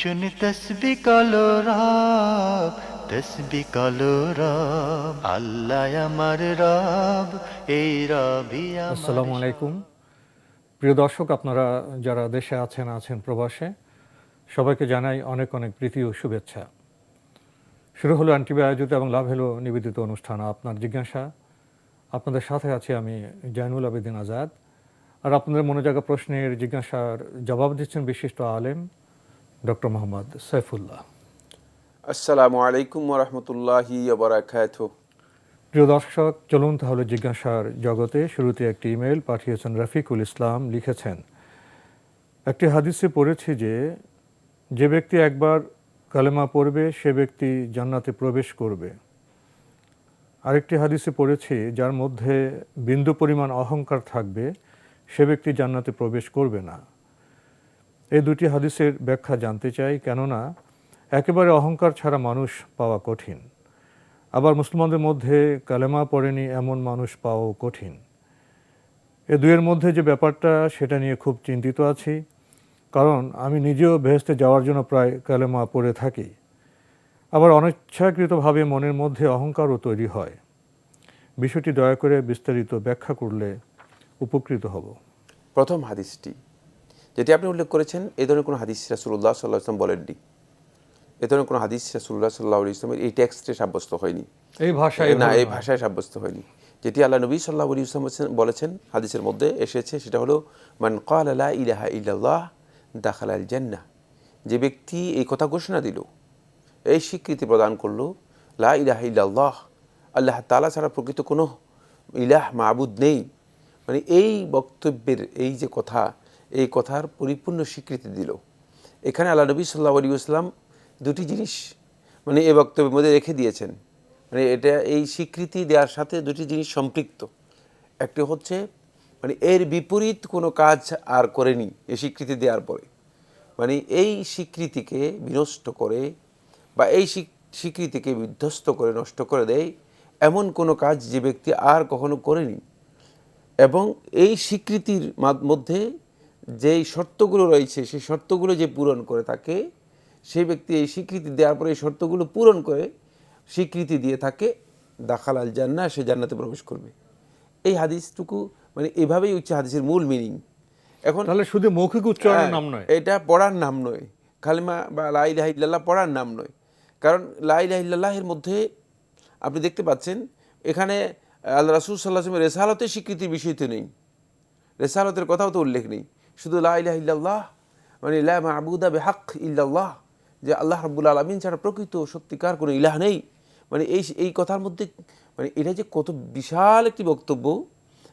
শুনি তসবি কলো রব তসবি কলো রব আল্লাহ আমার রব এই রবি আসসালামু আলাইকুম। প্রিয় দর্শক, আপনারা যারা দেশে আছেন আছেন প্রবাসে, সবাইকে জানাই অনেক অনেক প্রীতি ও শুভেচ্ছা। শুরু হলো আন্টিবি আয়োজিত এবং লাভ হলো নিবেদিত অনুষ্ঠান। আপনার জিজ্ঞাসা, আপনাদের সাথে আছি আমি জাইনুল আবেদিন আজাদ। আর আপনাদের মনে জায়গা প্রশ্নের জিজ্ঞাসার জবাব দিচ্ছেন বিশিষ্ট আলেম ডক্টর মোহাম্মদ সৈফুল্লাহ আসসালামু আলাইকুম রহমতুল্লাহি বারাকাত প্রিয় দর্শক চলুন তাহলে জিজ্ঞাসার জগতে শুরুতে একটি ইমেল পাঠিয়েছেন রফিকুল ইসলাম লিখেছেন। একটি হাদিসে পড়েছি যে যে ব্যক্তি একবার কালেমা পড়বে সে ব্যক্তি জান্নাতে প্রবেশ করবে। আরেকটি হাদিসে পড়েছি যার মধ্যে বিন্দু পরিমাণ অহংকার থাকবে সে ব্যক্তি জান্নাতে প্রবেশ করবে না। এই দুটি হাদিসের ব্যাখ্যা জানতে চাই, কেননা একেবারে অহংকার ছাড়া মানুষ পাওয়া কঠিন। আবার মুসলমানদের মধ্যে কালেমা পড়েনি এমন মানুষ পাওয়াও কঠিন। এ দুয়ের মধ্যে যে ব্যাপারটা, সেটা নিয়ে খুব চিন্তিত আছি, কারণ আমি নিজেও বেহেস্তে যাওয়ার জন্য প্রায় কালেমা পড়ে থাকি। আবার অনিচ্ছাকৃতভাবে মনের মধ্যে অহংকারও তৈরি হয়। বিষয়টি দয়া করে বিস্তারিত ব্যাখ্যা করলে উপকৃত হব। প্রথম হাদিসটি যেটি আপনি উল্লেখ করেছেন এ ধরনের কোনো হাদিস রাসুল্লাহ সাল্লাহ ইসলাম বলেননি। এ ধরনের কোনো হাদিস রাসুল্লাহ সাল্লাহ ইসলামের এই টেক্সটে সাব্যস্ত হয়নি। এই ভাষায় না এই ভাষায় সাব্যস্ত হয়নি। যেটি আল্লাহ নবী সাল্লাহ আলী ইসলাম বলেছেন হাদিসের মধ্যে এসেছে সেটা হলো মান কাল আলা ইলাহা ইল্লাল্লাহ দাখাল আল জান্না যে ব্যক্তি এই কথা ঘোষণা দিল এই স্বীকৃতি প্রদান করল লা ইলাহা ইল্লাল্লাহ আল্লাহ তালা ছাড়া প্রকৃত কোনো ইলাহ মাবুদ নেই। মানে এই বক্তব্যের এই যে কথা এই কথার পরিপূর্ণ স্বীকৃতি দিল। এখানে আল্লাহ নবী সাল্লাহ আলী আসলাম দুটি জিনিস মানে এ বক্তব্যের মধ্যে রেখে দিয়েছেন। মানে এটা, এই স্বীকৃতি দেওয়ার সাথে দুটি জিনিস সম্পৃক্ত। একটি হচ্ছে মানে এর বিপরীত কোনো কাজ আর করেনি এই স্বীকৃতি দেওয়ার পরে। মানে এই স্বীকৃতিকে বিনষ্ট করে বা এই স্বীকৃতিকে বিধ্বস্ত করে, নষ্ট করে দেয় এমন কোনো কাজ যে ব্যক্তি আর কখনো করেনি। এবং এই স্বীকৃতির মধ্যে যেই শর্তগুলো রয়েছে সেই শর্তগুলো যে পূরণ করে থাকে সেই ব্যক্তি এই স্বীকৃতি দেওয়ার পরে এই শর্তগুলো পূরণ করে স্বীকৃতি দিয়ে থাকে দাখাল আল জান্না সে জান্নাতে প্রবেশ করবে। এই হাদিসটুকু মানে এভাবেই হচ্ছে হাদিসের মূল মিনিং এখন তাহলে শুধু মৌখিক উচ্চারণের হ্যাঁ, নাম নয়। এটা পড়ার নাম নয়। কালিমা বা লাইলাহ ইল্লাল্লাহ পড়ার নাম নয়। কারণ লাইলাহ ইল্লাল্লাহের মধ্যে আপনি দেখতে পাচ্ছেন এখানে আল্লাহ রাসুল সাল্লাহ রেসালতের স্বীকৃতির বিষয় তো নেই। রেসালতের কথাও তো উল্লেখ নেই। শুধু লাইলাহ ইল্লাল্লাহ মানে লা মাবুদা বেহাক ইল্লাল্লাহ, যে আল্লাহ রাব্বুল আলমিন ছাড়া প্রকৃত সত্যিকার কোনো ইলাহ নেই। মানে এই এই কথার মধ্যে মানে এটা যে কত বিশাল একটি বক্তব্য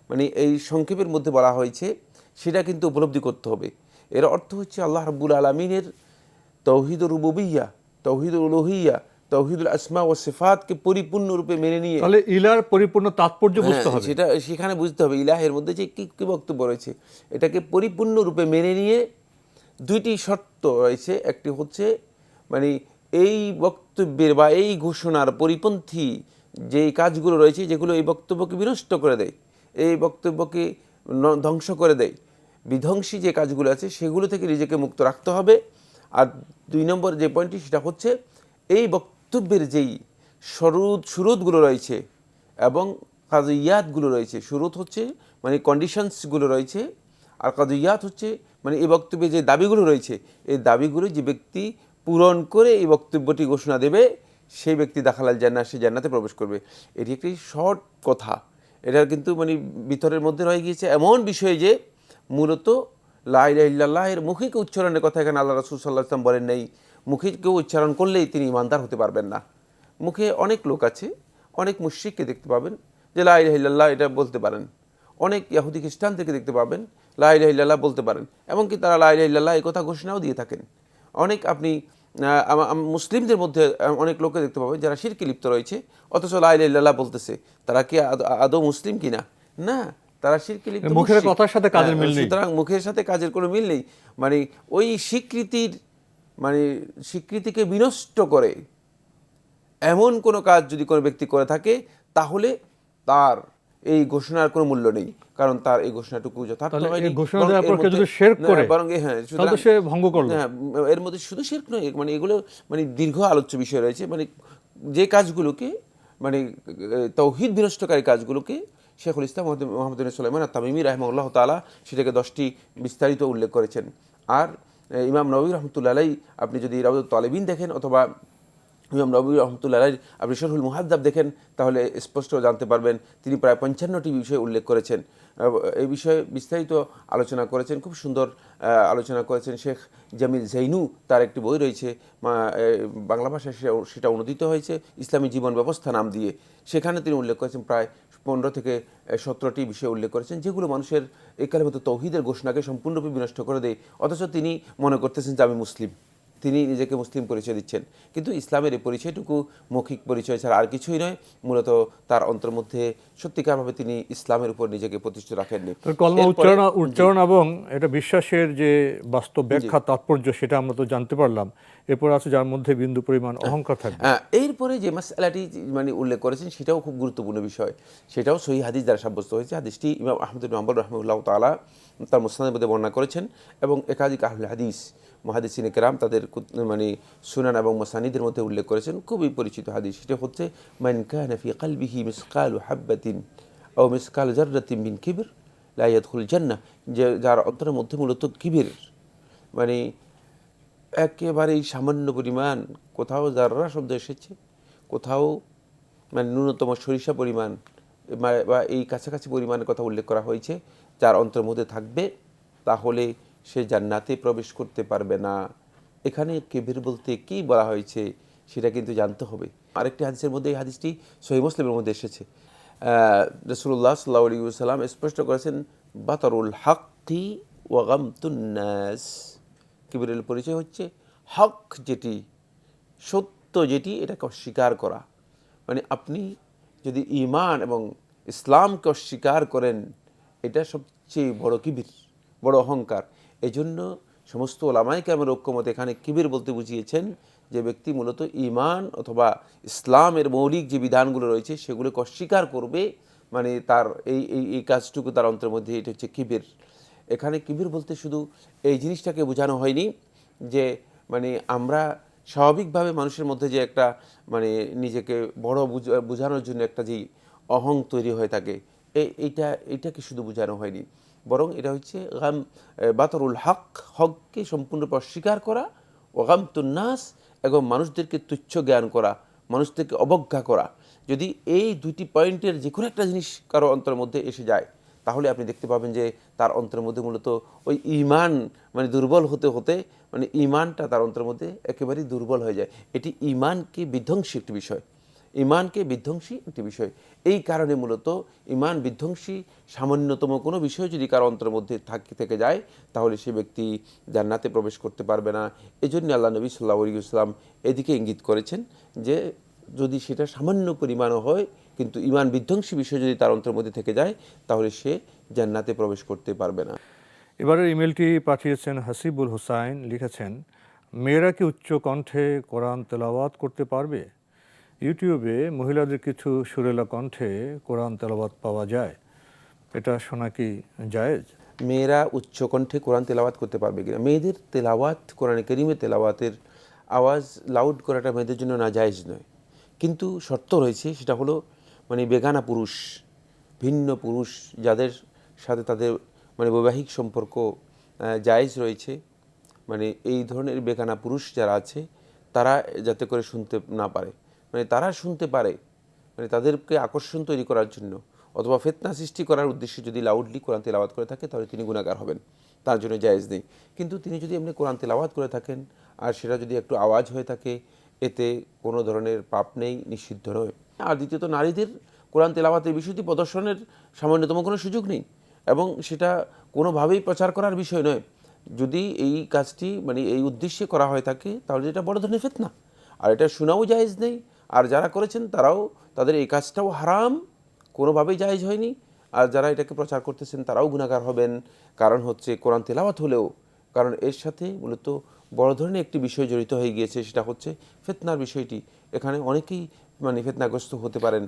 মানে এই সংক্ষেপের মধ্যে বলা হয়েছে, সেটা কিন্তু উপলব্ধি করতে হবে। এর অর্থ হচ্ছে আল্লাহ রাব্বুল আলমিনের তৌহিদ রুবুবিয়া তৌহিদ উলুহিয়া তৌহিদুল আসমা ও সিফাতকে পরিপূর্ণরূপে মেনে নিয়ে তাহলে ইলার পরিপূর্ণ তাৎপর্য বুঝতে হ্যাঁ, হবে। সেটা সেখানে বুঝতে হবে। ইলাহের মধ্যে যে কি কি বক্তব্য রয়েছে এটাকে পরিপূর্ণরূপে মেনে নিয়ে দুইটি শর্ত রয়েছে। একটি হচ্ছে মানে এই বক্তব্যের বা এই ঘোষণার পরিপন্থী যে কাজগুলো রয়েছে যেগুলো এই বক্তব্যকে বিনষ্ট করে দেয় এই বক্তব্যকে ধ্বংস করে দেয় বিধ্বংসী যে কাজগুলো আছে সেগুলো থেকে নিজেকে মুক্ত রাখতে হবে। আর দুই নম্বর যে পয়েন্টটি সেটা হচ্ছে এই বক্তব্যের যেই সরুদ সুরুদগুলো রয়েছে এবং কাজইয়াতগুলো রয়েছে, সুরত হচ্ছে মানে কন্ডিশনসগুলো রয়েছে আর কাজইয়াত হচ্ছে মানে এই বক্তব্যে যে দাবিগুলো রয়েছে, এই দাবিগুলো যে ব্যক্তি পূরণ করে এই বক্তব্যটি ঘোষণা দেবে, সেই ব্যক্তি দাখালাল জান্নাত, সে জান্নাতে প্রবেশ করবে। এটি একটি শর্ট কথা। এটার কিন্তু মানে ভিতরের মধ্যে রয়ে গিয়েছে এমন বিষয় যে মূলত লাইল্লাহ এর মৌখিক উচ্চারণের কথা এখানে আল্লাহ রসুল সাল্লাহ ইসলাম বলেন নেই। মুখে কেউ উচ্চারণ করলেই তিনি ইমানদার হতে পারবেন না। মুখে অনেক লোক আছে অনেক মুশ্রিককে দেখতে পাবেন যে লাইল্লাহ এটা বলতে পারেন। অনেক ইয়াহুদি খ্রিস্টানদেরকে দেখতে পাবেন লাইল্লাহ বলতে পারেন। এমনকি তারা লাইল্লাহ এই কথা ঘোষণাও দিয়ে থাকেন। অনেক আপনি মুসলিমদের মধ্যে অনেক লোকে দেখতে পাবেন যারা শিরকে লিপ্ত রয়েছে অথচ লাইল্লাহ বলতেছে তারা কি আদৌ মুসলিম কিনা না? তারা শিরকে লিপ্ত মুখের। কথার সাথে কাজের হ্যাঁ, মিল নেই। সুতরাং মুখের সাথে কাজের কোনো মিল নেই। মানে ওই স্বীকৃতির মানে স্বীকৃতিকে বিনষ্ট করে এমন কোনো কাজ যদি কোনো ব্যক্তি করে থাকে তাহলে তার এই ঘোষণার কোনো মূল্য নেই কারণ তার এই ঘোষণাটুকু যথার্থ হয়নি ঘোষণা দেওয়ার এর পর কেউ যদি মধ্যে- করে, বরং হ্যাঁ তাহলে সে ভঙ্গ করল। হ্যাঁ, এর মধ্যে শুধু শিরক নয় মানে এগুলো মানে দীর্ঘ আলোচ্য বিষয় রয়েছে মানে যে কাজগুলোকে মানে তৌহিদ বিনষ্টকারী কাজগুলোকে শেখুল ইসলাম মোহাম্মদ- সুলাইমান তামিমি রাহমাউল্লাহ তাআলা সেটাকে দশটি বিস্তারিত উল্লেখ করেছেন আর ইমাম নবী রহমতুল্লাহ আপনি যদি রাউদ তালেবিন দেখেন অথবা ইমাম নবী রহমতুল্লাহ আপনি শরহুল মুহাদ্দাব দেখেন, তাহলে স্পষ্ট জানতে পারবেন তিনি প্রায় পঞ্চান্নটি বিষয় উল্লেখ করেছেন। এই বিষয়ে বিস্তারিত আলোচনা করেছেন, খুব সুন্দর আলোচনা করেছেন শেখ জামিল জৈনু তার একটি বই রয়েছে বাংলা ভাষায় সেটা অনুদিত হয়েছে, ইসলামী জীবন ব্যবস্থা নাম দিয়ে। সেখানে তিনি উল্লেখ করেছেন প্রায় পনেরো থেকে সতেরোটি বিষয় উল্লেখ করেছেন, যেগুলো মানুষের একালের মতো তৌহিদের ঘোষণাকে সম্পূর্ণরূপে বিনষ্ট করে দেয়। অথচ তিনি মনে করতেছেন যে আমি মুসলিম। তিনি নিজেকে মুসলিম পরিচয় দিচ্ছেন। কিন্তু ইসলামের এই পরিচয়টুকু মৌখিক পরিচয় ছাড়া আর কিছুই নয় মূলত তার অন্তর মধ্যে সত্যিকারভাবে তিনি ইসলামের উপর নিজেকে প্রতিষ্ঠিত রাখেননি। কলমা উচ্চারণ উচ্চারণ এবং এটা বিশ্বাসের যে বাস্তব ব্যাখ্যা তাৎপর্য সেটা আমরা তো জানতে পারলাম। এরপর আছে যার মধ্যে বিন্দু পরিমাণ অহংকার থাকবে। আহ, এরপরে যে মাসালাটি মানে উল্লেখ করেছেন সেটাও খুব গুরুত্বপূর্ণ বিষয়। সেটাও সহি হাদিস দ্বারা সাব্যস্ত হয়েছে। হাদিসটি ইমাম আহমদ নম্বর রহমুল্লাহ তালা তার মুসলানের মধ্যে বর্ণনা করেছেন এবং একাধিক আহুল হাদিস মহাদিসিন কেরাম তাদের মানে সুনান এবং মোসানিদের মধ্যে উল্লেখ করেছেন। খুবই পরিচিত হাদিস। সেটা হচ্ছে, মান কানা ফি কলবিহি মিসকালু হাব্বাতিন ও মিসকাল জাররাতিন মিন কিবর ইয়াদখুল জান্নাহ। যে যার অন্তরের মধ্যে মূলত কিবির। মানে একেবারেই সামান্য পরিমাণ, কোথাও যাররা শব্দ এসেছে, কোথাও মানে ন্যূনতম সরিষা পরিমাণ, বা এই কাছাকাছি পরিমাণের কথা উল্লেখ করা হয়েছে, যার অন্তর মধ্যে থাকবে, তাহলে সে জান্নাতে প্রবেশ করতে পারবে না। এখানে কেবির বলতে কি বলা হয়েছে সেটা কিন্তু জানতে হবে। আরেকটি হাদিসের মধ্যে এই হাদিসটি সহি মুসলিমের মধ্যে এসেছে। রসুল্লাহ সাল্লাহ আলী সাল্লাম স্পষ্ট করেছেন, বাতরুল হাক্কি ওয়াগামতুন্নাস কিবিরের পরিচয় হচ্ছে হক যেটি, সত্য যেটি, এটাকে অস্বীকার করা। মানে আপনি যদি ইমান এবং ইসলামকে অস্বীকার করেন, এটা সবচেয়ে বড় কিবির, বড় অহংকার। এজন্য সমস্ত ওলামাই কেমন ঐক্যমত এখানে কিবির বলতে বুঝিয়েছেন যে ব্যক্তি মূলত ইমান অথবা ইসলামের মৌলিক যে বিধানগুলো রয়েছে সেগুলোকে অস্বীকার করবে মানে তার এই এই এই কাজটুকু তার অন্তরের মধ্যে এটা হচ্ছে কিবির। এখানে কিবির বলতে শুধু এই জিনিসটাকে বোঝানো হয়নি যে মানে আমরা স্বাভাবিকভাবে মানুষের মধ্যে যে একটা মানে নিজেকে বড় বুঝ- বোঝানোর জন্য একটা যে অহং তৈরি হয়ে থাকে এই- এইটা এইটাকে শুধু বোঝানো হয়নি। বরং এটা হচ্ছে গাম বাতরুল হক, হককে সম্পূর্ণরূপে অস্বীকার করা ও গাম তুন্নাস এবং মানুষদেরকে তুচ্ছ জ্ঞান করা, মানুষদেরকে অবজ্ঞা করা। যদি এই দুইটি পয়েন্টের যে কোনো একটা জিনিস কারও অন্তরের মধ্যে এসে যায়, তাহলে আপনি দেখতে পাবেন যে তার অন্তরের মধ্যে মূলত ওই ইমান মানে দুর্বল হতে হতে মানে ইমানটা তার অন্তরের মধ্যে একেবারেই দুর্বল হয়ে যায়। এটি ইমানকে বিধ্বংসী একটি বিষয়। ইমানকে বিধ্বংসী একটি বিষয়। এই কারণে মূলত ইমান বিধ্বংসী, সামান্যতম কোনো বিষয় যদি কারও অন্তরের মধ্যে থাকি, থেকে যায়, তাহলে সে ব্যক্তি জান্নাতে প্রবেশ করতে পারবে না। এই জন্য আল্লাহ নবী সাল্লাহ ইসলাম এদিকে ইঙ্গিত করেছেন যে, যদি সেটা সামান্য পরিমাণও হয়, কিন্তু ইমান বিধ্বংসী বিষয় যদি তার অন্তরের মধ্যে থেকে যায়, তাহলে সে জান্নাতে প্রবেশ করতে পারবে না। এবারের ইমেলটি পাঠিয়েছেন হাসিবুল হুসাইন, লিখেছেন, মেয়েরা কি উচ্চ কণ্ঠে কোরআন তেলাওয়াত করতে পারবে? ইউটিউবে মহিলাদের কিছু সুরেলা কণ্ঠে কোরআন তেলাওয়াত পাওয়া যায়। এটা শোনা কি জায়েজ? মেয়েরা উচ্চকণ্ঠে কোরআন তেলাওয়াত করতে পারবে কিনা? মেয়েদের তেলাওয়াত, কোরআনে করিমে তেলাওয়াতের আওয়াজ লাউড করাটা মেয়েদের জন্য না জায়েজ নয়। কিন্তু শর্ত রয়েছে, সেটা হলো মানে বেগানা পুরুষ, ভিন্ন পুরুষ যাদের সাথে তাদের মানে বৈবাহিক সম্পর্ক জায়েজ রয়েছে মানে এই ধরনের বেগানা পুরুষ যারা আছে, তারা যাতে করে শুনতে না পারে। মানে তারা শুনতে পারে মানে তাদেরকে আকর্ষণ তৈরি করার জন্য অথবা ফেতনা সৃষ্টি করার উদ্দেশ্যে যদি লাউডলি কোরআন তেলাওয়াত করে থাকে, তাহলে তিনি গুণাগার হবেন। তার জন্য জায়েজ নেই। কিন্তু তিনি যদি এমনি কোরআন তেলাওয়াত করে থাকেন আর সেটা যদি একটু আওয়াজ হয়ে থাকে, এতে কোনো ধরনের পাপ নেই, নিষিদ্ধ নয়। আর দ্বিতীয়ত, নারীদের কোরআন তেলাওয়াতের বিষয়টি প্রদর্শনের সামান্যতম কোনো সুযোগ নেই এবং সেটা কোনোভাবেই প্রচার করার বিষয় নয়। যদি এই কাজটি মানে এই উদ্দেশ্যে করা হয় থাকে, তাহলে এটা বড় ধরনের ফেতনা। আর এটা শোনাও জায়েজ নেই আর যারা করেছেন তারাও তাদের এই কাজটাও হারাম কোনোভাবেই জায়েজ হয়নি। আর যারা এটাকে প্রচার করতেছেন তারাও গুণাগার হবেন। কারণ হচ্ছে কোরআন তেলাওয়াত হলেও কারণ এর সাথে মূলত বড় ধরনের একটি বিষয় জড়িত হয়ে গিয়েছে সেটা হচ্ছে ফেতনার বিষয়টি। এখানে অনেকেই মানে ফেতনাগ্রস্ত হতে পারেন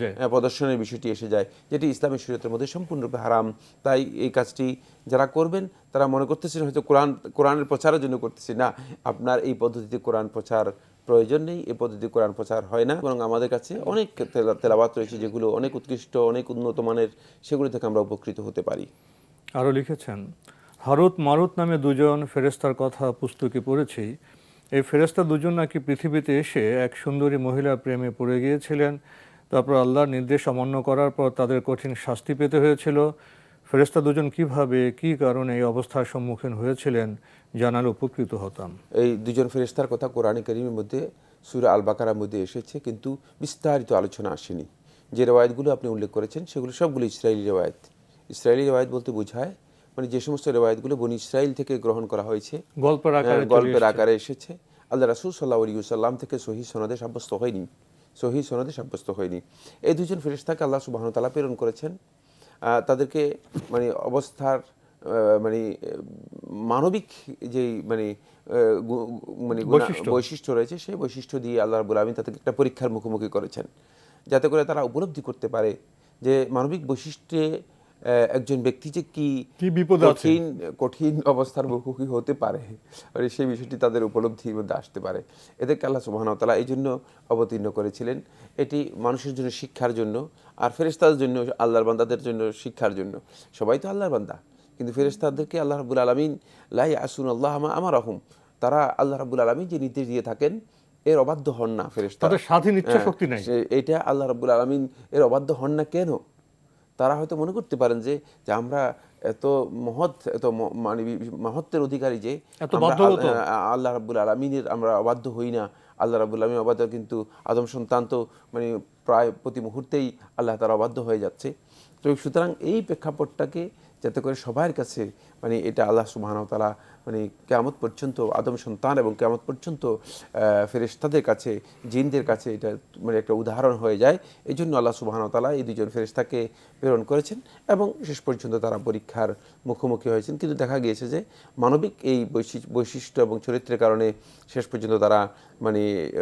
যায়। হ্যাঁ, প্রদর্শনের বিষয়টি এসে যায় যেটি ইসলামী শরীয়তের মধ্যে সম্পূর্ণরূপে হারাম। তাই এই কাজটি যারা করবেন তারা মনে করতেছেন হয়তো কোরআন কোরআনের প্রচারের জন্য করতেছি না। আপনার এই পদ্ধতিতে কোরআন প্রচার প্রয়োজন নেই এই পদ্ধতি কোরআন প্রচার হয় না। এবং আমাদের কাছে অনেক তেলা- তেলাওয়াত রয়েছে যেগুলো অনেক উৎকৃষ্ট, অনেক উন্নত মানের, সেগুলো থেকে আমরা উপকৃত হতে পারি। আরও লিখেছেন, হারুত মারুত নামে দুজন ফেরেস্তার কথা পুস্তকে পড়েছি। এই ফেরেস্তা দুজন নাকি পৃথিবীতে এসে এক সুন্দরী মহিলার প্রেমে পড়ে গিয়েছিলেন। তারপর আল্লাহর নির্দেশ অমান্য করার পর তাদের কঠিন শাস্তি পেতে হয়েছিল। ফেরেস্তা দুজন কীভাবে, কি কারণে এই অবস্থার সম্মুখীন হয়েছিলেন জানালে উপকৃত হতাম। এই দুজন ফেরেস্তার কথা কোরআনে করিমের মধ্যে সুরা আল বাকারার মধ্যে এসেছে কিন্তু বিস্তারিত আলোচনা আসেনি। যে রেওয়ায়তগুলো আপনি উল্লেখ করেছেন সেগুলো সবগুলো ইসরায়েলি রেওয়ায়ত। ইসরায়েলি রেওয়ায়ত বলতে বোঝায় মানে যে সমস্ত রেওয়ায়তগুলো বনি ইসরায়েল থেকে গ্রহণ করা হয়েছে গল্পের আকারে হ্যাঁ, গল্পের এসেছে। আকারে এসেছে। আল্লাহ রাসুল সাল্লাহ আলী সাল্লাম থেকে সহি সনদে সাব্যস্ত হয়নি সহি সনদে সাব্যস্ত হয়নি। এই দুজন ফেরেশতাকে আল্লাহ সুবাহন তালা প্রেরণ করেছেন। তাদেরকে মানে অবস্থার মানে মানবিক যেই মানে মানে বৈশিষ্ট্য। বৈশিষ্ট্য রয়েছে সেই বৈশিষ্ট্য দিয়ে আল্লাহ রাবুল আলমী তাদেরকে একটা পরীক্ষার মুখোমুখি করেছেন। যাতে করে তারা উপলব্ধি করতে পারে যে মানবিক বৈশিষ্ট্যে একজন ব্যক্তি যে কি। কঠিন কঠিন অবস্থার মুখোমুখি হতে পারে মানে সেই বিষয়টি তাদের উপলব্ধির মধ্যে আসতে পারে। এদেরকে আল্লাহ সুবাহতালা এই জন্য অবতীর্ণ করেছিলেন। এটি মানুষের জন্য শিক্ষার জন্য আর ফেরেস্তাদের জন্য আল্লাহর বান্দাদের জন্য শিক্ষার জন্য। সবাই তো আল্লাহর বান্দা। কিন্তু ফেরেস্তাদেরকে আল্লাহ রাবুল আলমিন লাই আসুন আল্লাহ আমার রহম তারা আল্লাহ রাবুল আলমিন যে নির্দেশ দিয়ে থাকেন এর অবাধ্য হন না ফেরেস্তা তাদের স্বাধীন ইচ্ছা শক্তি নাই। এটা আল্লাহ রাবুল আলমিন এর অবাধ্য হন না কেন? তারা হয়তো মনে করতে পারেন যে যে আমরা এত মহৎ এত মানে মহত্বের অধিকারী যে আল্লাহ রাবুল আলমিনের আমরা অবাধ্য হই না। আল্লাহ রাবুল আলমিন অবাধ্য কিন্তু আদম সন্তান তো মানে প্রায় প্রতি মুহূর্তেই আল্লাহ তারা অবাধ্য হয়ে যাচ্ছে। তো সুতরাং এই প্রেক্ষাপটটাকে যাতে করে সবার কাছে মানে এটা আল্লাহ সুবাহতালা মানে কেয়ামত পর্যন্ত আদম সন্তান এবং কেয়ামত পর্যন্ত ফেরেস্তাদের কাছে, জিনদের কাছে এটা মানে একটা উদাহরণ হয়ে যায়। এই জন্য আল্লাহ সুবাহতালা এই দুজন ফেরেস্তাকে প্রেরণ করেছেন এবং শেষ পর্যন্ত তারা পরীক্ষার মুখোমুখি হয়েছেন। কিন্তু দেখা গিয়েছে যে মানবিক এই বৈশি- বৈশিষ্ট্য এবং চরিত্রের কারণে শেষ পর্যন্ত তারা মানে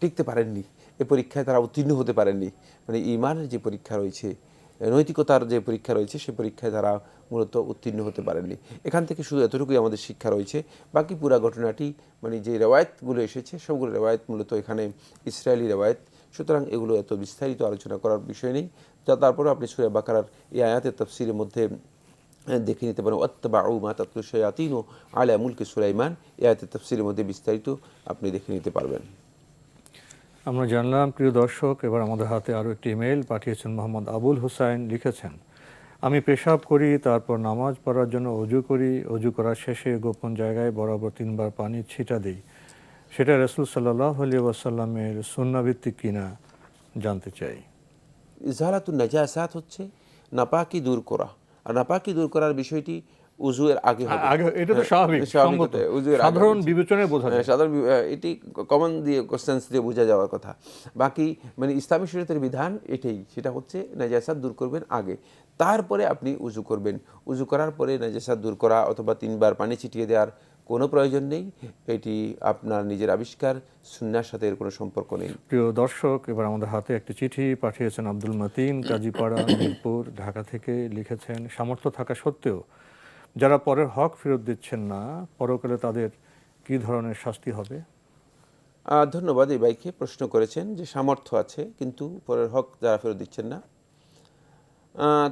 টিকতে পারেননি। এই পরীক্ষায় তারা উত্তীর্ণ হতে পারেননি। মানে ইমানের যে পরীক্ষা রয়েছে নৈতিকতার যে পরীক্ষা রয়েছে সেই পরীক্ষায় তারা মূলত উত্তীর্ণ হতে পারেননি। এখান থেকে শুধু এতটুকুই আমাদের শিক্ষা রয়েছে। বাকি পুরা ঘটনাটি মানে যে রেওয়ায়তগুলো এসেছে, সবগুলো রেওয়ায়ত মূলত এখানে ইসরায়েলি রেওয়ায়ত। সুতরাং এগুলো এত বিস্তারিত আলোচনা করার বিষয় নেই। যা তারপরে আপনি সুরে বাকারার এই আয়াতের তফসিরের মধ্যে দেখে নিতে পারেন। অত্তবাউ মা তাতলু শায়াতিন ও আলা মুলকে সুলাইমান। এই আয়াতের তফসিরের মধ্যে বিস্তারিত আপনি দেখে নিতে পারবেন। আমরা জানলাম, প্রিয় দর্শক, এবার আমাদের হাতে আরও একটি ইমেল পাঠিয়েছেন মোহাম্মদ আবুল হোসাইন, লিখেছেন, আমি পেশাব করি, তারপর নামাজ পড়ার জন্য অজু করি। অজু করার শেষে গোপন জায়গায় বরাবর তিনবার পানি ছিটা দিই। সেটা রসুল সাল্লাহ আলী সুন্নাভিত্তিক কিনা জানতে চাই। ইজহারাতুন নাজাসাত হচ্ছে, নাপাকি দূর করা। আর নাপাকি দূর করার বিষয়টি উজুয়ের আগে আগে এটা তো হ্যাঁ, স্বাভাবিক স্বাভাবিক সঙ্গত। উজুয়ের সাধারণ। বিবেচনায় বোঝা যায়। হ্যাঁ, সাধারণ এটি কমন দিয়ে কোশ্চেন্স দিয়ে বোঝা যাওয়ার কথা। বাকি মানে ইসলামী শরীয়তের বিধান এটাই সেটা হচ্ছে নাজাসাত দূর করবেন আগে। তারপরে আপনি উজু করবেন। উজু করার পরে নাজাসাত দূর করা অথবা তিনবার পানি ছিটিয়ে দেওয়ার কোনো প্রয়োজন নেই। এটি আপনার নিজের আবিষ্কার সুন্নার সাথে এর কোনো সম্পর্ক নেই। প্রিয় দর্শক এবার আমাদের হাতে একটি চিঠি পাঠিয়েছেন আব্দুল মতিন কাজীপাড়া মিরপুর ঢাকা থেকে লিখেছেন সামর্থ্য থাকা সত্ত্বেও যারা পরের হক ফেরত দিচ্ছেন না, পরকালে তাদের কি ধরনের শাস্তি হবে? ধন্যবাদ এই ভাইকে প্রশ্ন করেছেন যে সামর্থ্য আছে, কিন্তু পরের হক যারা ফেরত দিচ্ছেন না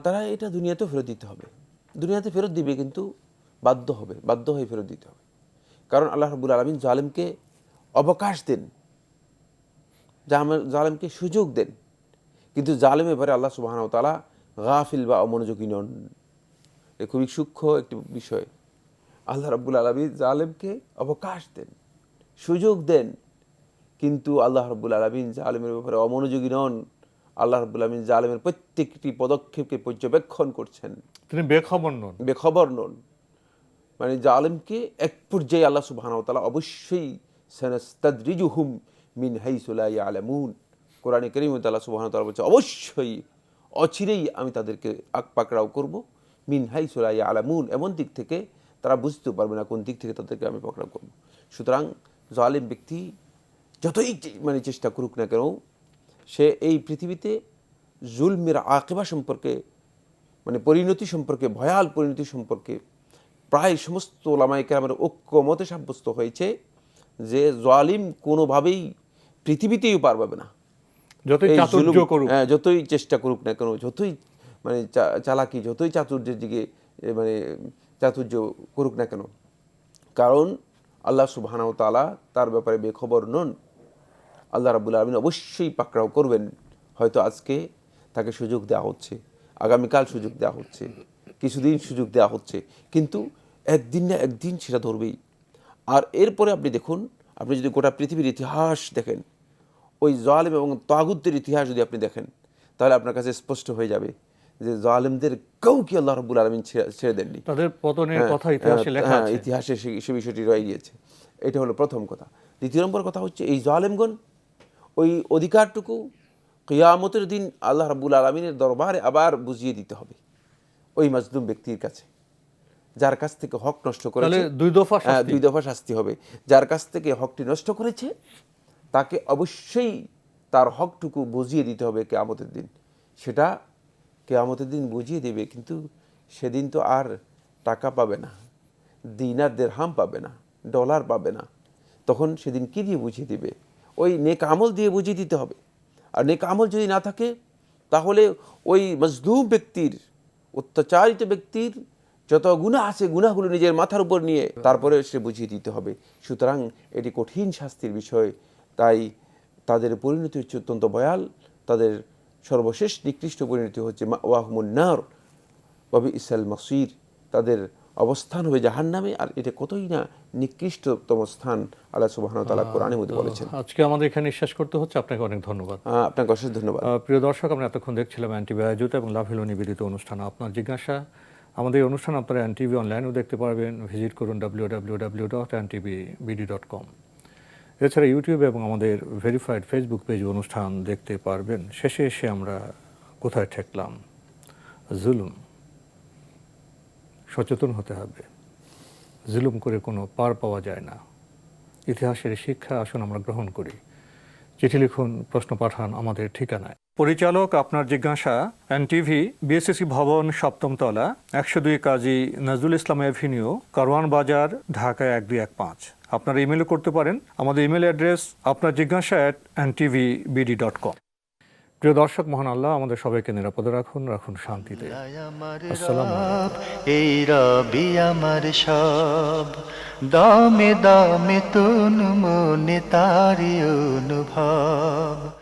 তারা এটা দুনিয়াতেও ফেরত দিতে হবে। দুনিয়াতে ফেরত দিবে, কিন্তু বাধ্য হবে, বাধ্য হয়ে ফেরত দিতে হবে। কারণ আল্লাহ রবুল আলমিন জালেমকে অবকাশ দেন জালেমকে সুযোগ দেন, কিন্তু জালেম এবারে আল্লাহ সুবাহ তালা গাফিল বা অমনোযোগী নন। এ খুবই সূক্ষ্ম একটি বিষয়। আল্লাহ রাব্বুল আলমী জালেমকে অবকাশ দেন সুযোগ দেন কিন্তু আল্লাহ রব্বুল আলমিন জালেমের ব্যাপারে অমনোযোগী নন। আল্লাহ রব্বুল আলমিন জালেমের প্রত্যেকটি পদক্ষেপকে পর্যবেক্ষণ করছেন। তিনি বেখবর নন। বেখবর নন। মানে জালেমকে এক পর্যায়ে আল্লাহ তাআলা অবশ্যই সানাস্তাদরিজুহুম মিন হাইসু লা ইয়ালামুন। কোরআনে কারীমে আল্লাহ তাআলা বলছে অবশ্যই অচিরেই আমি তাদেরকে আক পাকড়াও করব মিন হাইসু লা ইয়ালামুন এমন দিক থেকে তারা বুঝতে পারবে না কোন দিক থেকে তাদেরকে আমি পাকড়াও করব। সুতরাং জালেম ব্যক্তি যতই মানে চেষ্টা করুক না কেন সে এই পৃথিবীতে জুলমের আকেবা সম্পর্কে মানে পরিণতি সম্পর্কে ভয়াল পরিণতি সম্পর্কে প্রায় সমস্ত ওলামাই কেরামের ঐক্যমতে সাব্যস্ত হয়েছে যে জালিম কোনোভাবেই পৃথিবীতেই পার পাবে না। যতই হ্যাঁ, যতই চেষ্টা করুক না কেন যতই মানে চালাকি যতই চাতুর্যের দিকে মানে চাতুর্য করুক না কেন। কারণ আল্লাহ সুবহানাহু তালা তার ব্যাপারে বেখবর নন। আল্লাহ রাবুল আলমিন অবশ্যই পাকড়াও করবেন। হয়তো আজকে তাকে সুযোগ দেওয়া হচ্ছে, আগামীকাল সুযোগ দেওয়া হচ্ছে, কিছুদিন সুযোগ দেওয়া হচ্ছে, কিন্তু একদিন না একদিন সেটা ধরবেই। আর এরপরে আপনি দেখুন, আপনি যদি গোটা পৃথিবীর ইতিহাস দেখেন, ওই জালেম এবং তাগুদের ইতিহাস যদি আপনি দেখেন, তাহলে আপনার কাছে স্পষ্ট হয়ে যাবে যে জালেমদের কাউকে আল্লাহ রব্বুল আলমিন ছেড়ে দেননি। তাদের পতনের হ্যাঁ, কথা ইতিহাসে হ্যাঁ, লেখা হ্যাঁ, আছে। ইতিহাসে সে বিষয়টি রয়ে গিয়েছে। এটা হলো প্রথম কথা। দ্বিতীয় নম্বর কথা হচ্ছে এই জালেমগণ ওই অধিকারটুকু কিয়ামতের দিন আল্লাহ রাবুল আলমিনের দরবারে আবার বুঝিয়ে দিতে হবে ওই মাজলুম ব্যক্তির কাছে যার কাছ থেকে হক নষ্ট করেছে। দুই দফা দুই দফা শাস্তি হবে। যার কাছ থেকে হকটি নষ্ট করেছে তাকে অবশ্যই তার হকটুকু বুঝিয়ে দিতে হবে কেয়ামতের দিন। সেটা কেয়ামতের দিন বুঝিয়ে দেবে, কিন্তু সেদিন তো আর টাকা পাবে না, দিনার দেড়হাম পাবে না, ডলার পাবে না। তখন সেদিন কী দিয়ে বুঝিয়ে দিবে? ওই নেক আমল দিয়ে বুঝিয়ে দিতে হবে। আর নেক আমল যদি না থাকে, তাহলে ওই মজলুম ব্যক্তির, অত্যাচারিত ব্যক্তির যত গুণা আছে গুণাগুলো নিজের মাথার উপর নিয়ে তারপরে সে বুঝিয়ে দিতে হবে। সুতরাং এটি কঠিন শাস্তির বিষয়, তাই তাদের পরিণতি হচ্ছে অত্যন্ত ভয়াল, তাদের সর্বশেষ নিকৃষ্ট পরিণতি হচ্ছে ওয়াহমুন্নার বাবি ইসাল মসির। তাদের অবস্থান হবে জাহান নামে আর এটা কতই না নিকৃষ্টতম স্থান আল্লাহ সুবাহ তালা কোরআনের মধ্যে বলেছেন। আজকে আমাদের এখানে শেষ করতে হচ্ছে। আপনাকে অনেক ধন্যবাদ। আপনাকে অশেষ ধন্যবাদ। প্রিয় দর্শক আমরা এতক্ষণ দেখছিলাম অ্যান্টিভি আয়োজিত এবং লাভ হিলো নিবেদিত অনুষ্ঠান। আপনার জিজ্ঞাসা আমাদের এই অনুষ্ঠান আপনারা এনটিভি অনলাইনেও দেখতে পারবেন। ভিজিট করুন W W W dot NTV BD dot com এছাড়া ইউটিউব এবং আমাদের ভেরিফাইড ফেসবুক পেজ অনুষ্ঠান দেখতে পারবেন। শেষে এসে আমরা কোথায় ঠেকলাম? জুলুম। সচেতন হতে হবে। জুলুম করে কোনো পার পাওয়া যায় না। ইতিহাসের শিক্ষা আসন আমরা গ্রহণ করি। চিঠি লিখুন, প্রশ্ন পাঠান আমাদের ঠিকানায়। পরিচালক আপনার জিজ্ঞাসা এনটিভি বিএসসি ভবন সপ্তম তলা একশো দুই কাজী নজরুল ইসলাম এভিনিউ কারওয়ান বাজার ঢাকা এক দুই এক পাঁচ। আপনারা ইমেলও করতে পারেন। আমাদের ইমেল অ্যাড্রেস আপনার জিজ্ঞাসা at NTV BD dot com প্রিয় দর্শক মহান আল্লাহ আমাদের সবাইকে নিরাপদে রাখুন রাখুন শান্তিতে। এই রবি আমার সব। দামে দামে তুন মনে তারি অনুভব।